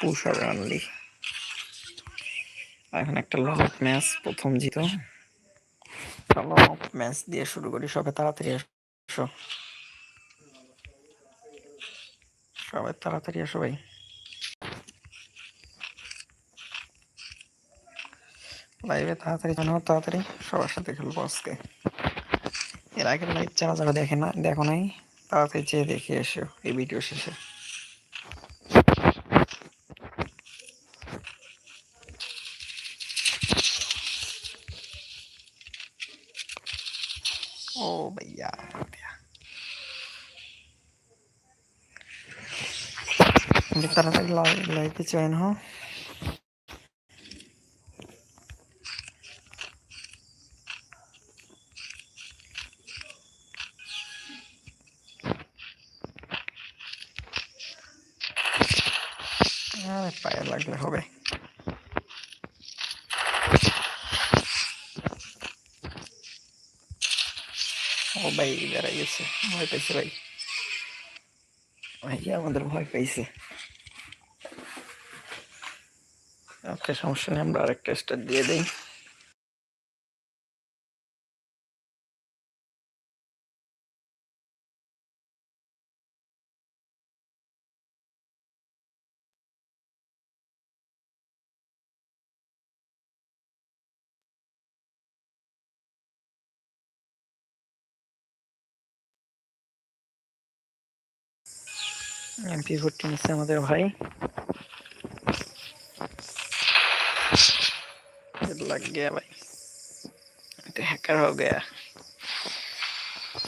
হবে অনলি এখন একটা লং ম্যাচ প্রথম জিত। চলো ম্যাচ দিয়ে শুরু করি, সবাই তাড়াতাড়ি এসো সবাই তাড়াতাড়ি এসো ভাই। লাইভে তাড়াতাড়ি জানাও তাড়াতাড়ি সবার সাথে খেলব আজকে। এর আগে লাইভ যারা যারা দেখে না, দেখো নাই, তাড়াতাড়ি চেয়ে দেখে এসো এই ভিডিও শেষে ও भैया তাড়াতাড়ি লাইভে জয়েন হও পায়ে লাগলে হবে। ও ভাই, বেড়াই গেছে। ভয় পাইছে ভাই। ভাইয়া আমাদের ভয় পাইছে। আচ্ছা সমস্যা নেই আমরা আরেকটা স্টার দিয়ে দিই এমপি ভোটটি নিচ্ছে আমাদের ভাই लग गया भाई तो हैकर हो गया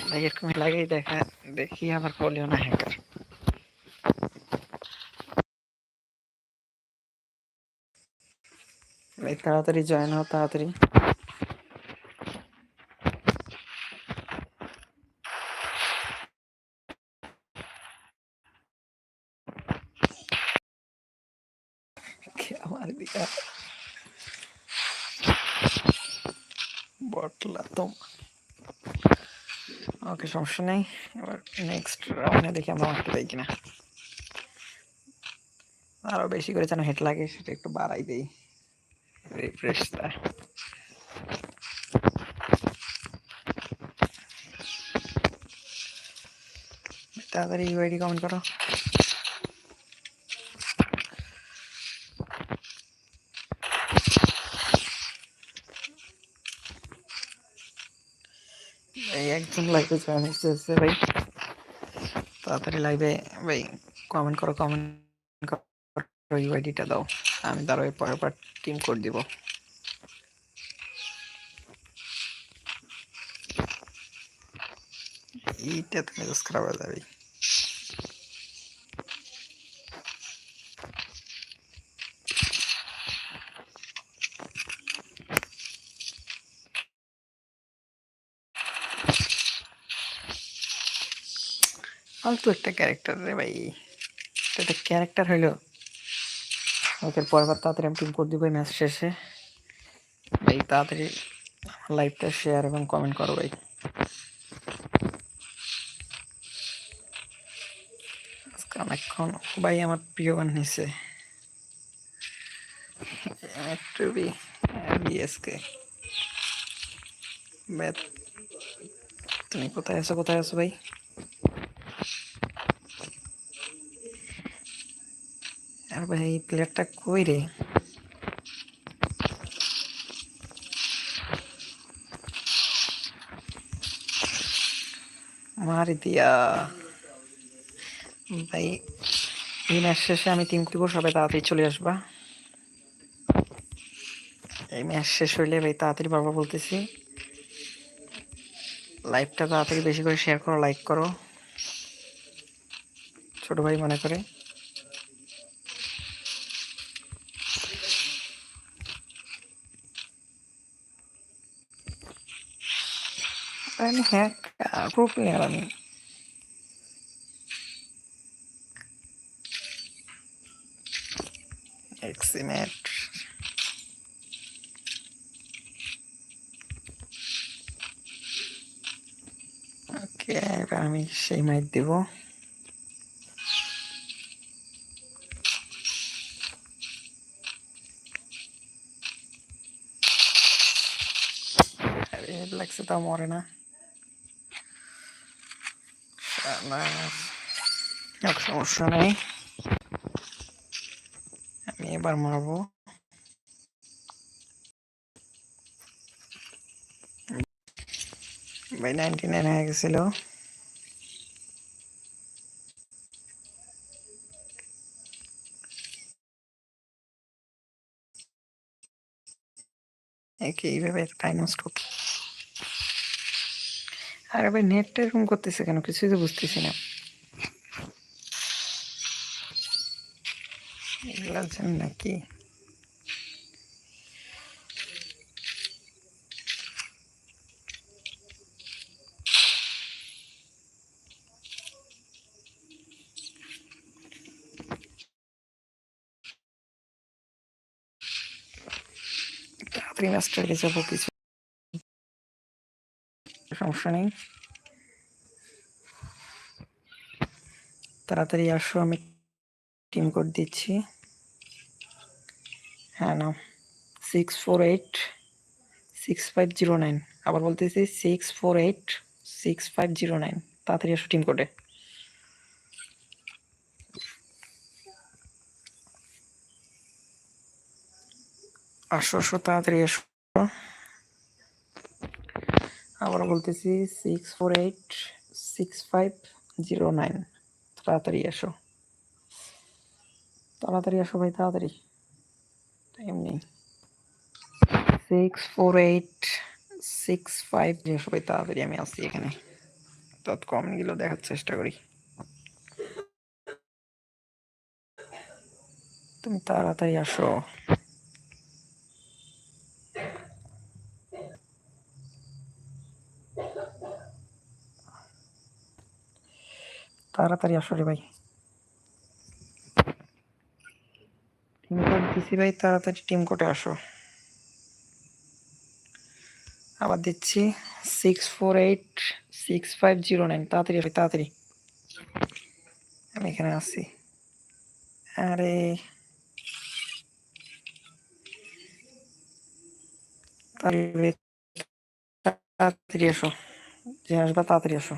भाई इसको मैं लगे ही देखा देखिए हमारे को लियो ना हैकर ভাই তাড়াতাড়ি জয়েন হও তাড়াতাড়ি সমস্যা নেই। এবার নেক্সট রাউন্ডে দেখি আমরা মারতে পাই কিনা। আরও বেশি করে যেন হেড লাগে, সেটা একটু বাড়াই দেই। রিফ্রেশটা তাড়াতাড়ি ইউআইডি কমেন্ট করো এই একজন লাইভে জয়েন হচ্ছে ভাই তাড়াতাড়ি লাইভে ভাই কমেন্ট করো কমেন্ট করো ইউআইডিটা দাও আমি তারও পরের পর টিম কোড দিব এইটা তো মেজাজ খারাপ হয়ে যাবে ফালতু একটা ক্যারেক্টার রে ভাই। একটা ক্যারেক্টার হইল ওকে পরের বার তাড়াতাড়ি আমি টিম কোড দিব ম্যাচ শেষে। ভাই, তাড়াতাড়ি আমার লাইভটা শেয়ার এবং কমেন্ট করো ভাই। অনেকক্ষণ ভাই, আমার প্রিয় গান নিছে বি তুমি কোথায় আছো কোথায় আছো ভাই? আর ভাই, এই প্লেয়ারটা কই রে? মারি দিয়া। ভাই, এই ম্যাচ শেষে আমি টিম দিব, সবাই তাড়াতাড়ি চলে আসবা। এই ম্যাচ শেষ হইলে ভাই, তাড়াতাড়ি বারবার বলতেছি। লাইভটা তাড়াতাড়ি বেশি করে শেয়ার করো লাইক করো। ছোট ভাই মনে করে। ben hack group নিলাম আমি। এক্সিমেট ওকে এবার আমি সেই মাইট দেব। লাগছে তা মরে না। যাক, সমস্যা নেই আমি এবার মারবো ভাই নাইনটি নাইন হয়ে গেছিল একে এইভাবে টাইম করতে আরে ভাই, নেটটা এরকম করতেছে কেন? কিছুই তো বুঝতেছি না। নাকি? তাড়াতাড়ি মাস্টারকে যাব, কিছু সমস্যা নেই। তাড়াতাড়ি আসো, আমি টিম কোড দিচ্ছি। হ্যাঁ নাও। Six four eight six five zero nine আবার বলতেছি six four eight six five zero nine তাড়াতাড়ি আসো টিম কোডে আসো আসো, তাড়াতাড়ি এসো আবার বলতেছি six four eight six five zero nine তাড়াতাড়ি এসো। তাড়াতাড়ি আসো ভাই, তাড়াতাড়ি। টাইম নেই। Six four eight six five এসো ভাই, তাড়াতাড়ি, আমি আসছি এখানে। তত কমেন্টগুলো দেখার চেষ্টা করি। তুমি তাড়াতাড়ি আসো। তাড়াতাড়ি আসো রে ভাই। টিম কোড ভাই, তাড়াতাড়ি টিম কোডে আসো। আবার দিচ্ছি six four eight six five zero nine তাড়াতাড়ি আসো তাড়াতাড়ি। আমি এখানে আছি। আরে। তাড়াতাড়ি এসো যে আসবা তাড়াতাড়ি এসো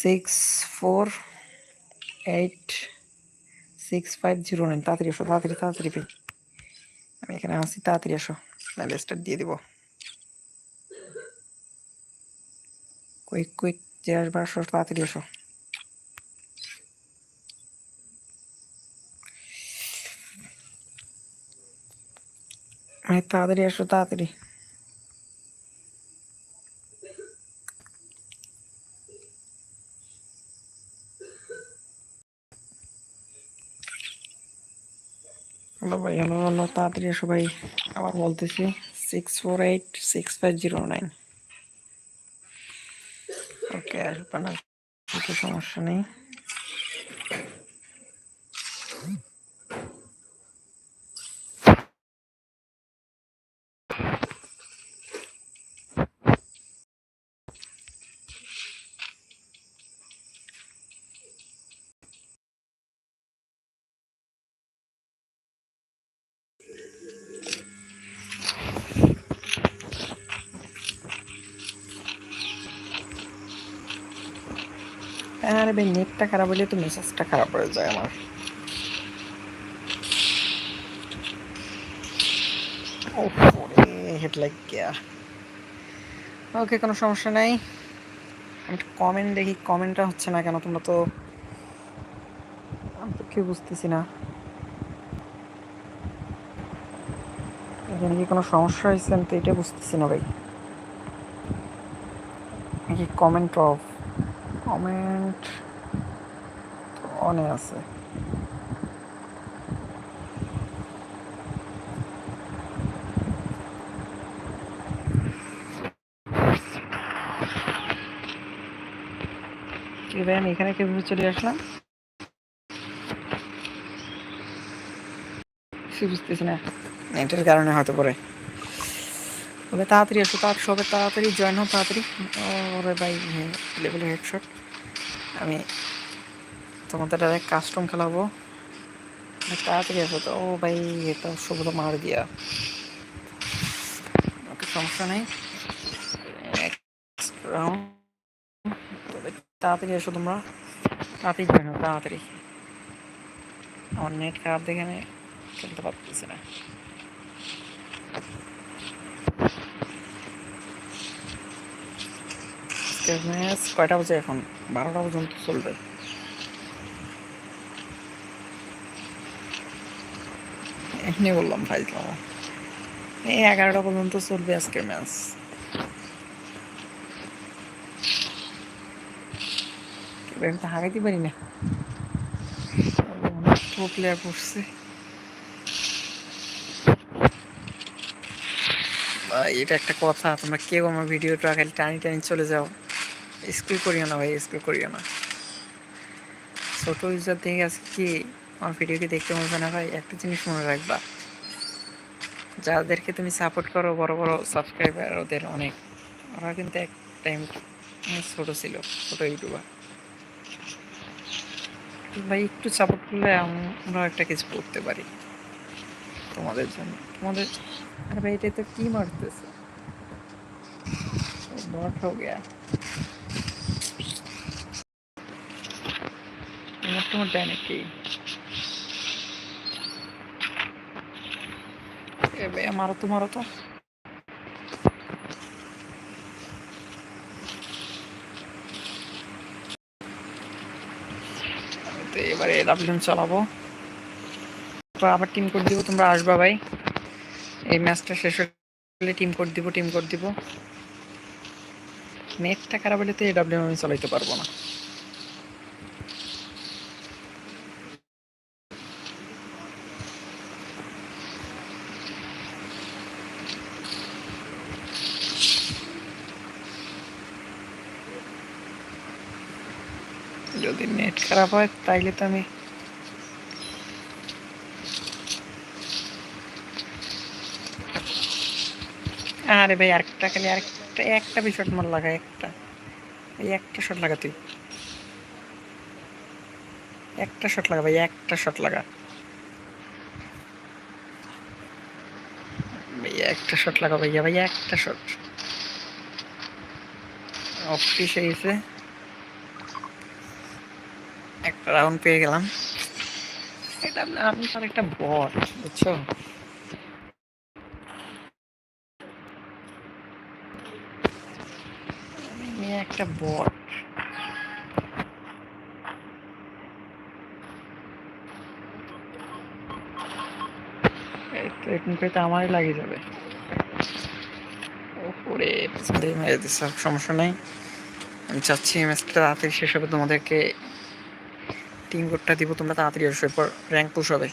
six four eight six five zero nine তাড়াতাড়ি এসো, তাড়াতাড়ি তাড়াতাড়ি আমি এখানে আসি তাড়াতাড়ি এসো। নাহলে স্টার্ট দিয়ে দিব। কুইক কুইক যে আসবে, আসো, তাড়াতাড়ি এসো। তাড়াতাড়ি এসো, তাড়াতাড়ি। তাড়াতাড়ি সবাই আবার বলতেছি six four eight six five zero nine okay আসবে না কিছু সমস্যা নেই। আরে নেটটা খারাপ হলে তো মেসেজটা খারাপ হয়ে যায় আমার। হেড লাইক গিয়া। ওকে কোনো সমস্যা নাই। আমি কমেন্ট দেখি কমেন্টটা হচ্ছে না কেন, তোমরা তো আমি তো কি বুঝতেছি না। এখানে কি কোনো সমস্যা হয়েছে? আমি তো এটা বুঝতেছি না ভাই। নাকি কমেন্ট অফ কমেন্ট অনে আছে। আমি এখানে কীভাবে চলে আসলাম? বুঝতেছি না। নেটের কারণে হয়তো পরে তবে তাড়াতাড়ি আসো তার সবে তাড়াতাড়ি জয়েন হও, তাড়াতাড়ি। ওরে ভাই লেভেলের হেডশট আমি তোমাদের ডাইরেক্ট কাস্টম খেলাবো। তাড়াতাড়ি আসো তো। ও ভাই, এটা তো মার দিয়া। ওকে সমস্যা নেই। তাড়াতাড়ি এসো তোমরা। তাড়াতাড়ি জয়েন হো তাড়াতাড়ি। আমার নেট খারাপ দেখে আমি খেলতে পারতেছি না। কয়টা বাজে এখন? বারোটা পর্যন্ত চলবে। বললাম এই এগারোটা পর্যন্ত চলবে আজকের ম্যাচ। হারাইতে পারি না। প্লেয়ার পড়ছে। এটা একটা কথা, তোমরা কেউ আমার ভিডিওটা খালি টানি টানি চলে যাও। স্কুল করিও না ভাই স্কুল করিও না। ছোট ইউজার দেখে আজকে কি আমার ভিডিওকে দেখতে মনে না ভাই? একটা জিনিস মনে রাখবা। যাদেরকে তুমি সাপোর্ট করো, বড় বড় সাবস্ক্রাইবার ওদের অনেক। ওরা কিন্তু এক টাইম ছোট ছিল, ছোট ইউটিউবার। ভাই, একটু সাপোর্ট করলে আমরা একটা কিছু করতে পারি তোমাদের জন্য। তোমাদের আরে এটা তো কি মারতেছে? বট হো গয়া নাকি এ ভাই, মারো তো তো। এবারে ডাব্লিউএম চালাবো। আবার টিম কোড দিব, তোমরা আসবা ভাই। ম্যাচটা শেষ হলে টিম কোড দিব, টিম কোড দিব। নেটটা খারাপ হলে তো এই ডাব্লিউএম আমি চালাইতে পারব না। যদি নেট খারাপ হয়, তাইলে তো আমি আরে ভাই, আরেকটা খালি, আরেকটা, একটা বি শট মার লাগা একটা। এই একটা শট লাগা তুই। একটা শট লাগা ভাই, একটা শট লাগা। একটা শট লাগা ভাইয়া ভাইয়া একটা শট অফিস এসে একটা রাউন্ড পেয়ে গেলাম। এটা আমি তার একটা বট বুঝছ আমি একটা বট আমারই লাগিয়ে যাবে। ওপরে পিছনে মেরে দিচ্ছে সমস্যা নাই। আমি চাচ্ছি ম্যাচটা তাড়াতাড়ি শেষ হবে, তোমাদেরকে টিম কোডটা দিব, তোমরা তাড়াতাড়ি আসো এরপর র্যাঙ্ক পুশ হবে।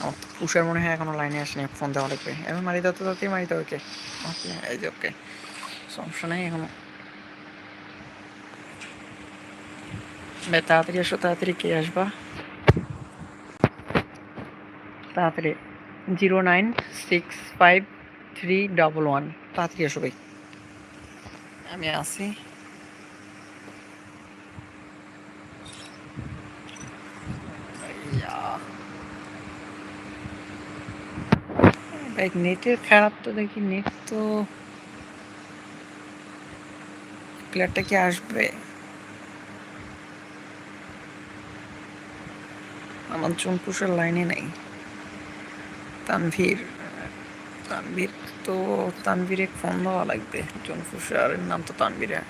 আমার পুষের মনে হয় এখনও লাইনে আসেনি ফোন দেওয়া লাগবে। এখন মারি দাও তো তাড়াতাড়ি, মারি দাও ওকে। ওকে, এই যে, ওকে। সমস্যা নাই এখনও। তাড়াতাড়ি আসো তাড়াতাড়ি কে আসবা তাড়াতাড়ি zero nine six five three double one তাড়াতাড়ি আমি ইয়া। নেটের খারাপ তো দেখি নেট তো প্লেয়ারটা কি আসবে চুনপুষের লাইনে নেই। তানভীর তানভীর তো তানভীরে ফোন দেওয়া লাগবে চুনপুষের নাম তো তানভীরে।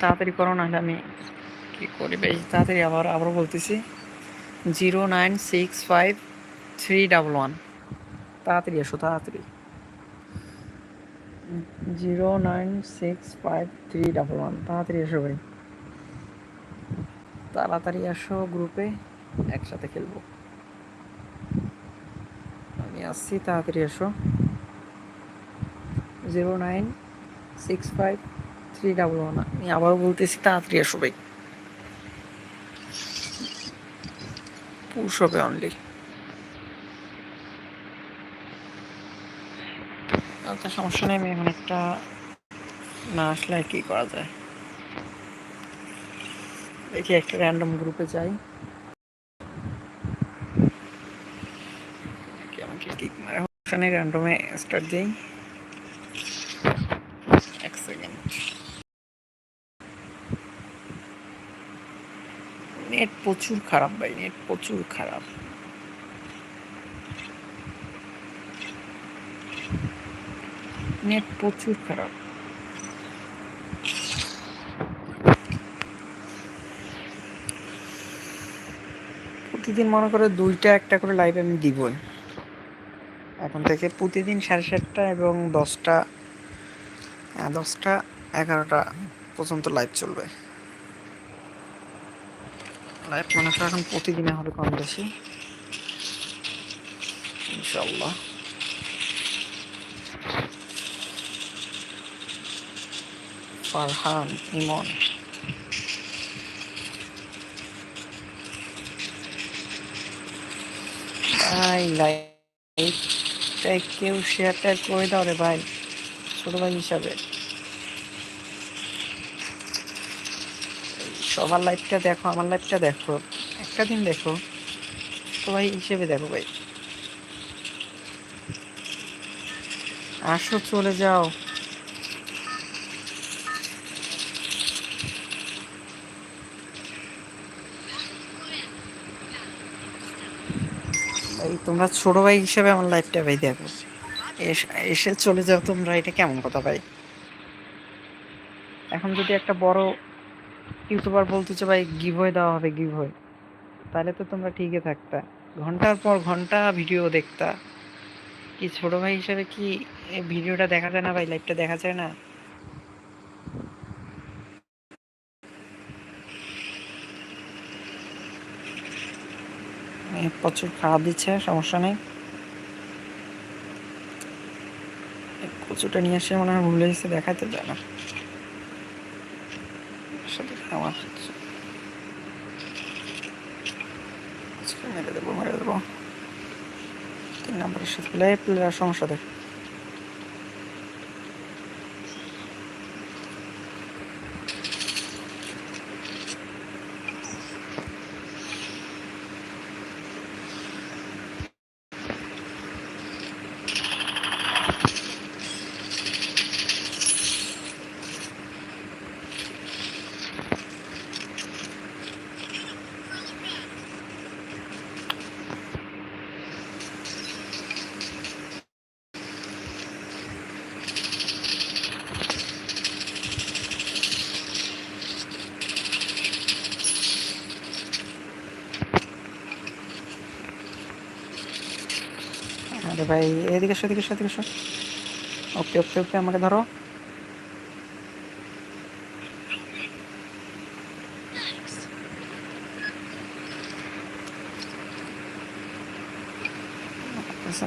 তাড়াতাড়ি করো, নাহলে আমি কি করি? বেশ, তাড়াতাড়ি আবার, আবারও বলতেছি। Zero nine six five three double one. তাড়াতাড়ি এসো, তাড়াতাড়ি। Zero nine six five three double one. তাড়াতাড়ি এসো ভাই। তাড়াতাড়ি আসো গ্রুপে, একসাথে খেলব। আমি আসছি, তাড়াতাড়ি এসো। Zero nine six five three double one. আমি আবারও বলতেছি, তাড়াতাড়ি আসো ভাই। পুষ হবে অনলি সমস্যা নেই, আমি না আসলে করা যায়। দেখি একটা র্যান্ডম গ্রুপে যাই। আমাকে কিক মারা ওখানে র্যান্ডমে স্টার্ট দিই। এক সেকেন্ড নেট প্রচুর খারাপ ভাই নেট প্রচুর খারাপ। নেট প্রচুর খারাপ। প্রতিদিন মনে করে দুইটা একটা করে লাইভ আমি দিবই। এখন থেকে প্রতিদিন সাড়ে সাতটা এবং দশটা দশটা এগারোটা পর্যন্ত লাইভ চলবে। লাইভ মনে করো এখন প্রতিদিনে হবে কম বেশি। ইনশাল্লাহ ফারহান ইমন ভাই লাইভটাই কেউ শেয়ার টেয়ার করে দাও রে ভাই, ছোট ভাই হিসাবে। সবার লাইভটা দেখো, আমার লাইভটা দেখো, একটা দিন দেখো ভাই হিসেবে দেখো ভাই। আসো, চলে যাও ভাই তোমরা ছোট ভাই হিসেবে আমার লাইফটা ভাই দেখো। এসে চলে যাও তোমরা, এটা কেমন কথা ভাই? এখন যদি একটা বড় ইউটিউবার বলতেছে ভাই গিভ হয়ে দেওয়া হবে গিভ হয়ে তাহলে তো তোমরা ঠিকই থাকতা। ঘণ্টার পর ঘণ্টা ভিডিও দেখতা। কি ছোট ভাই হিসেবে কি ভিডিওটা দেখা যায় না ভাই? লাইভটা দেখা যায় না? প্রচুর খারাপ দিচ্ছে, সমস্যা নেই। কচুটা নিয়ে আসে মনে হয় ভুলে গেছে, দেখাতে যায় না। আমার মেরে দেবো মেরে দেবো। তিন নম্বরের সাথে প্লেয়ার সমস্যা দেখ। আরে ভাই, এদিকে সেদিকে এদিকে এসো এদিকে এসো। ওকে ওকে ওকে, আমাকে ধরো।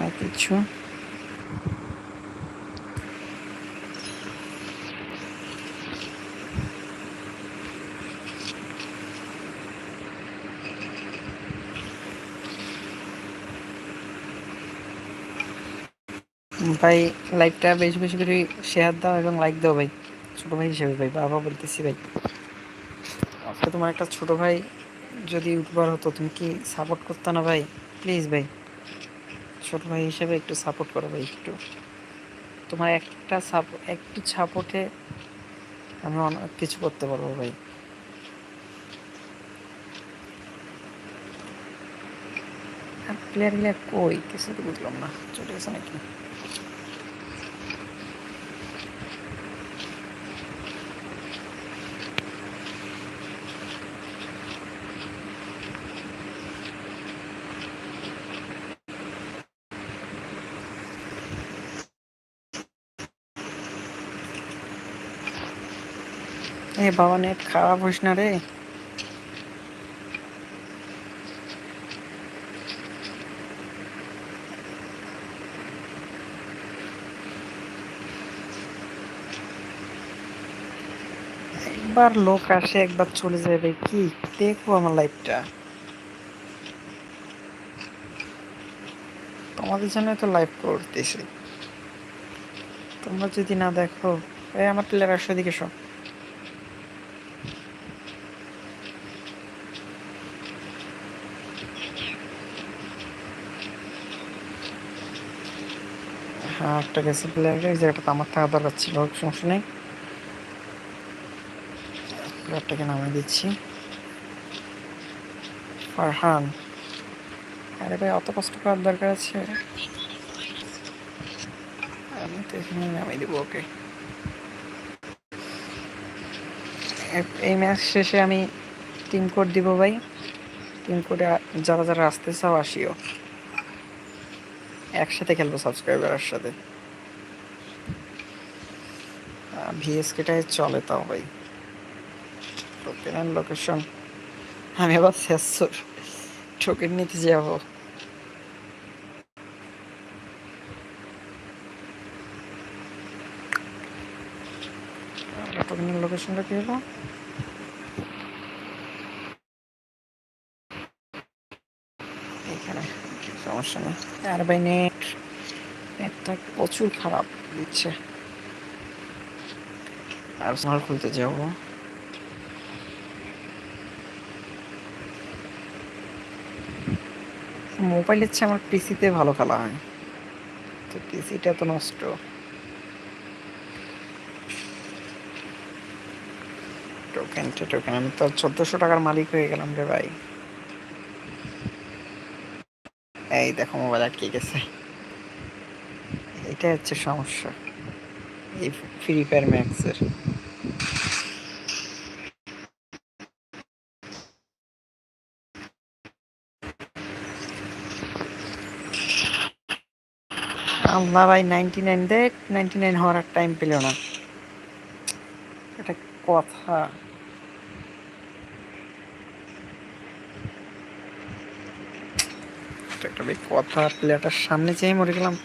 না কিছু। ভাই লাইকটা বেশি বেশি করে শেয়ার দাও এবং লাইক দাও ভাই। ছোট ভাই হিসেবে ভাই, বাবা বলতেছি ভাই। আজকে তোমার একটা ছোট ভাই যদি ইউটিউবার হতো, তুমি কি সাপোর্ট করতে না ভাই? প্লিজ ভাই, ছোট ভাই হিসেবে একটু সাপোর্ট করো ভাই একটু। তোমার একটা সাপোর্ট একটু সাপোর্টে আমি অনেক কিছু করতে পারব ভাই। প্লেয়ার প্লেয়ারগুলো কই? কিছু তো বুঝলাম না, চলে গেছে নাকি? এ বাবা, নেট খারাপ হইস না রে। একবার লোক আসে, একবার চলে যাবে কি? দেখব আমার লাইফটা। তোমাদের জন্য তো লাইভ করতেছি। তোমরা যদি না দেখো, এই আমার প্লেয়ার আসো দিকে সব হ্যাঁ একটা গেছে প্লেয়ারে এই জায়গাটা আমার থাকা দরকার ছিল সমস্যা নেই। প্লেয়ারটাকে নামিয়ে দিচ্ছি। ফারহান। আরে ভাই, অত কষ্ট করার দরকার আছে? আমি তো এখানে নামিয়ে দেবো ওকে। এই ম্যাচ শেষে আমি টিম কোড দিব ভাই। টিম কোডে যারা যারা আসতে চাও, আসিও। একসাথে খেলব সাবস্ক্রাইবারের সাথে। ভিএসকেটাই চলে তাও ভাই। টোকেন অ্যান্ড লোকেশন আমি আবার শেষর টোকেন নিতে যাব। টোকেনের লোকেশনটা কি হলো? এখানে। সমস্যা নেই। আর ভাই নেট নেটটা প্রচুর খারাপ দিচ্ছে। স্মার্ট খুলতে যাব। মোবাইলের চেয়ে আমার পিসিতে ভালো খেলা হয়। তো পিসিটা তো নষ্ট। টোকেন টোকেন আমি তো চোদ্দশো টাকার মালিক হয়ে গেলাম রে ভাই। এই দেখো মোবাইল আটকে গেছে। এটাই হচ্ছে সমস্যা। এই ফ্রি ফায়ার ম্যাক্সের আল্লাহ ভাই নাইনটি নাইন দেখ নাইনটি নাইন হওয়ার আর টাইম পেল না। এটা কথা। একটা কথা প্লেয়ারটার সামনে চেয়ে মরে গেলাম।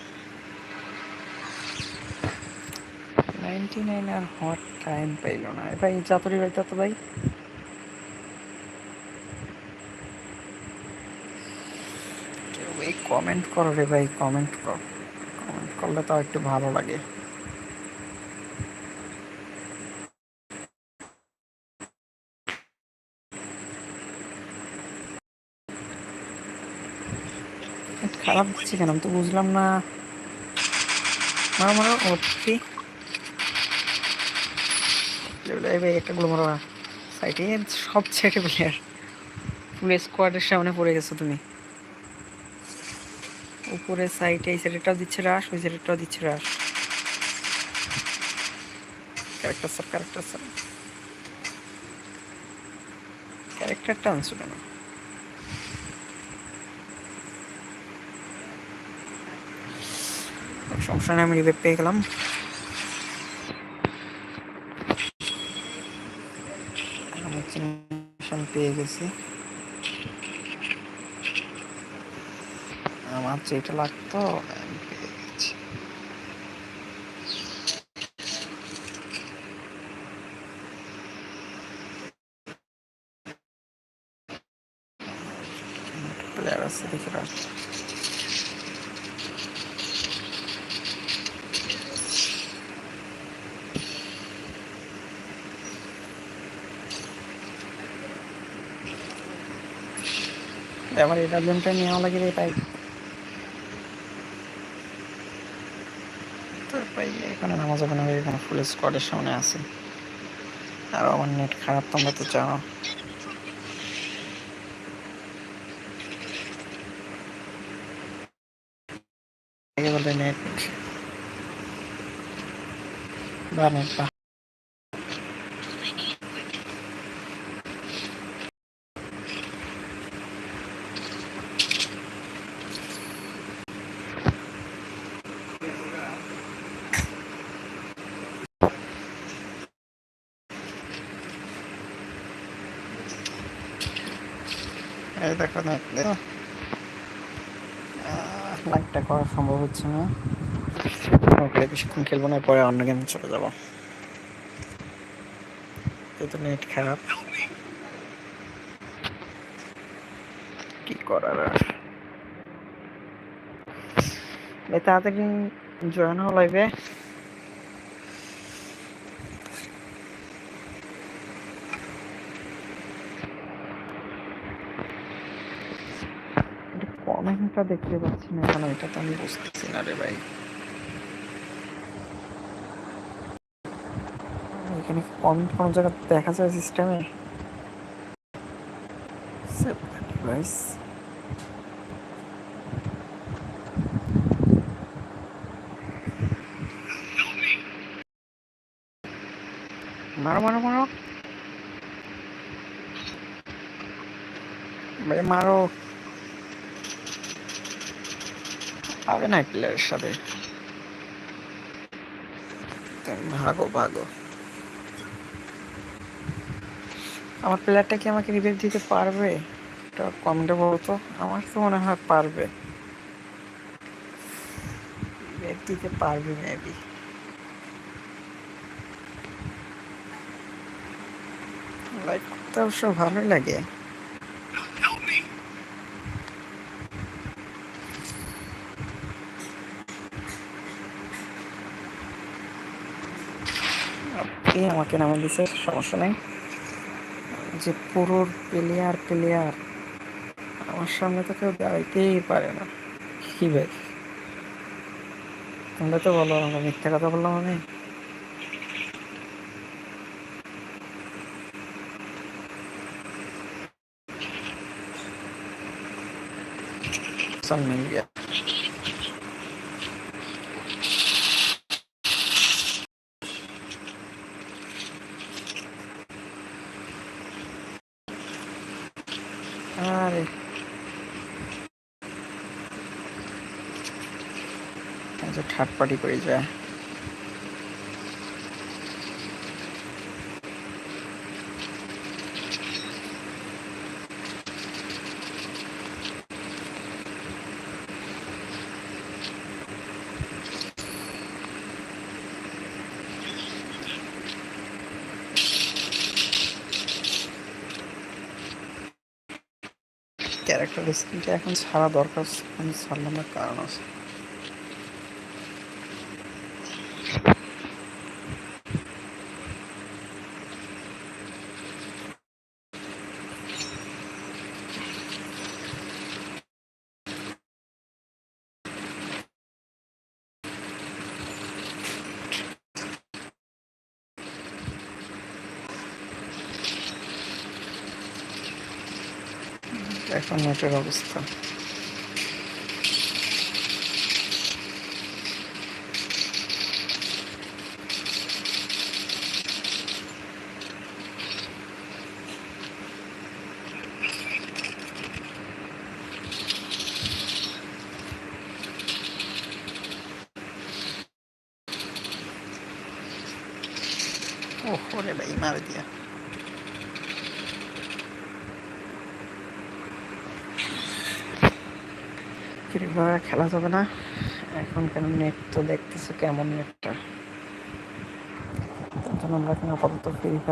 আর টাইম পাইল না। ভাই ভাই তো ভাই। কমেন্ট করো রে ভাই কমেন্ট কর। কমেন্ট করলে একটু ভালো লাগে। খারাপ দিচ্ছে কেন? তো বুঝলাম না। মারা মারা অতি একটা গুলো মারা সাইটে সব ছেটে প্লেয়ার ফুল স্কোয়াডের সামনে পড়ে গেছো তুমি। উপরে সাইডে এই সাইডেটাও দিচ্ছে রাশ ওই সাইডেটাও দিচ্ছে rush character sir character sir ক্যারেক্টারটা আনছিল না সমস্যা আমি রিভেট পেয়ে গেলাম। গেছি। আমার যেটা লাগতো আমি পেয়ে গেছি প্লেয়ার আছে দেখে রাখ তাই তারপরে এখানে নামা যাবে না এখানে ফুল স্কোয়াডের সামনে আছে। আর আমার নেট খারাপ, তোমরা তো চাও বলে নেট বা নেট বা এই দেখো নেট লাইকটা করা সম্ভব হচ্ছে না। ওকে বেশিক্ষণ খেলব না পরে অন্য গেম চলে যাব। যেহেতু নেট খারাপ। কি করার আর? তাড়াতাড়ি জয়েন হওয়া কোনটা দেখতে পাচ্ছি না কেন এটা তো আমি বুঝতেছি না রে ভাই। এখানে কোন কোন জায়গা দেখা যায় সিস্টেমে মারো মারো মারো। মারো। হবে না প্লেয়ারের সাথে ভাগো ভাগো। আমার প্লেয়ারটা কি আমাকে রিভেট দিতে পারবে? এটা কমেন্টে বলতো, আমার তো মনে হয় পারবে। দিতে পারবে মেবি লাইক করতে অবশ্য ভালোই লাগে। আমাকে নামে দিছে, সমস্যা নেই। যে পুরো প্লেয়ার প্লেয়ার, আমার সামনে তো কেউ দাঁড়াইতেই পারে না। কি ভাই? তোমরা তো বলো, আমরা মিথ্যা কথা বললাম আমি। सब আরে আচ্ছা ঠাট পাটি করে যায় ক্যারেক্টার এখন ছাড়া দরকার আমি ছাড়লাম না কারণ আছে। এখন নেটের অবস্থা ওহ রে ভাই মারে দিয়া ফ্রি খেলা যাবে না। এখন কেন নেট তো দেখতেছো কেমন নেটটা তখন আমরা এখন আপাতত ফ্রি ফায়ার